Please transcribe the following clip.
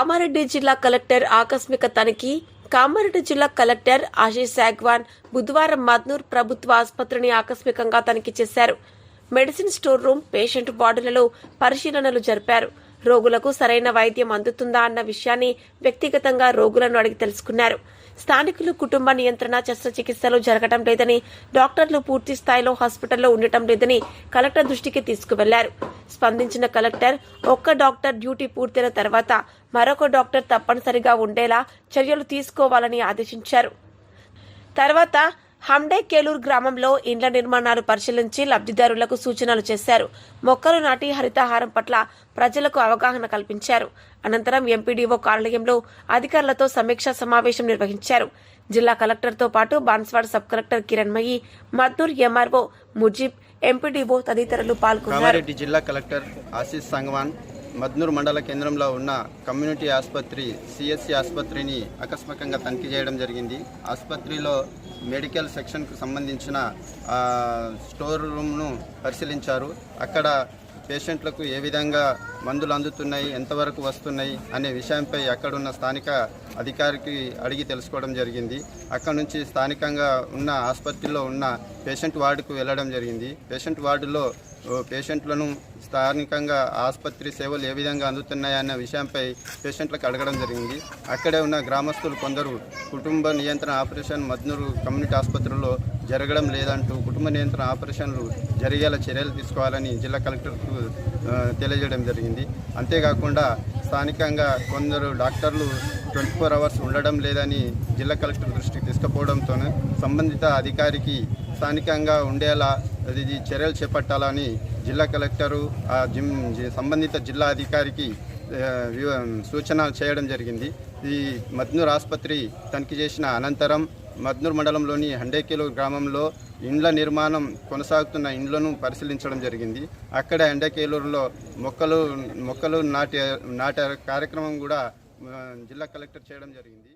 కామారెడ్డి జిల్లా కలెక్టర్ ఆకస్మిక తనిఖీ కామారెడ్డి జిల్లా కలెక్టర్ ఆశీష్ సాగ్వాన్ బుధవారం మద్నూర్ ప్రభుత్వ ఆసుపత్రిని ఆకస్మికంగా తనిఖీ చేశారు. మెడిసిన్ స్టోర్ రూమ్ పేషెంట్ వార్డులలో పరిశీలనలు జరిపారు. రోగులకు సరైన వైద్యం అందుతుందా అన్న విషయాన్ని వ్యక్తిగతంగా రోగులను అడిగి తెలుసుకున్నారు. స్థానికులు కుటుంబ నియంత్రణ శస్త్రచికిత్సలు జరగటం లేదని డాక్టర్లు పూర్తి స్థాయిలో హాస్పిటల్లో ఉండటం లేదని కలెక్టర్ దృష్టికి తీసుకువెళ్ళారు. స్పందించిన కలెక్టర్ ఒక్క డాక్టర్ డ్యూటీ పూర్తయిన తర్వాత మరొక డాక్టర్ తప్పనిసరిగా ఉండేలా చర్యలు తీసుకోవాలని ఆదేశించారు. తర్వాత హండే కేలూరు గ్రామంలో ఇండ్ల నిర్మాణాలు పరిశీలించి లబ్ధిదారులకు సూచనలు చేశారు. మొక్కలు నాటి హరితహారం పట్ల ప్రజలకు అవగాహన కల్పించారు. అనంతరం ఎంపీడీఓ కార్యాలయంలో అధికారులతో సమీక్షా సమావేశం నిర్వహించారు. జిల్లా కలెక్టర్తో పాటు Banswada sub collector Kiranmayi Maddur MRO Mujeeb MPDO తదితరులు పాల్గొన్నారు. జిల్లా కలెక్టర్ ఆశీష్ సంగవాన్ మద్నూర్ మండల కేంద్రంలో ఉన్న కమ్యూనిటీ ఆసుపత్రి సిఎస్సి ఆసుపత్రిని ఆకస్మికంగా తనిఖీ చేయడం జరిగింది. ఆసుపత్రిలో మెడికల్ సెక్షన్కు సంబంధించిన స్టోర్ రూమ్ను పరిశీలించారు. అక్కడ పేషెంట్లకు ఏ విధంగా మందులు అందుతున్నాయి ఎంతవరకు వస్తున్నాయి అనే విషయంపై అక్కడున్న స్థానిక అధికారికి అడిగి తెలుసుకోవడం జరిగింది. అక్కడ నుంచి స్థానికంగా ఉన్న ఆసుపత్రిలో ఉన్న పేషెంట్ వార్డుకు వెళ్ళడం జరిగింది. పేషెంట్ వార్డులో పేషెంట్లను స్థానికంగా ఆసుపత్రి సేవలు ఏ విధంగా అందుతున్నాయన్న విషయంపై పేషెంట్లకు అడగడం జరిగింది. అక్కడే ఉన్న గ్రామస్తులు కొందరు కుటుంబ నియంత్రణ ఆపరేషన్ మద్నూరు కమ్యూనిటీ ఆసుపత్రిలో జరగడం లేదంటూ కుటుంబ నియంత్రణ ఆపరేషన్లు జరిగేలా చర్యలు తీసుకోవాలని జిల్లా కలెక్టర్కు తెలియజేయడం జరిగింది. అంతేకాకుండా స్థానికంగా కొందరు డాక్టర్లు ట్వంటీ ఫోర్ అవర్స్ ఉండడం లేదని జిల్లా కలెక్టర్ దృష్టికి తీసుకుపోవడంతో సంబంధిత అధికారికి స్థానికంగా ఉండేలా ఇది చర్యలు చేపట్టాలని జిల్లా కలెక్టరు ఆ జిమ్ సంబంధిత జిల్లా అధికారికి సూచనలు చేయడం జరిగింది. ఈ మద్నూర్ ఆసుపత్రి తనిఖీ చేసిన అనంతరం మద్నూర్ మండలంలోని హండేకిలో గ్రామంలో ఇండ్ల నిర్మాణం కొనసాగుతున్న ఇండ్లను పరిశీలించడం జరిగింది. అక్కడ హండేకేలూరులో మొక్కలు మొక్కలు నాటే నాటే కార్యక్రమం కూడా జిల్లా కలెక్టర్ చేయడం జరిగింది.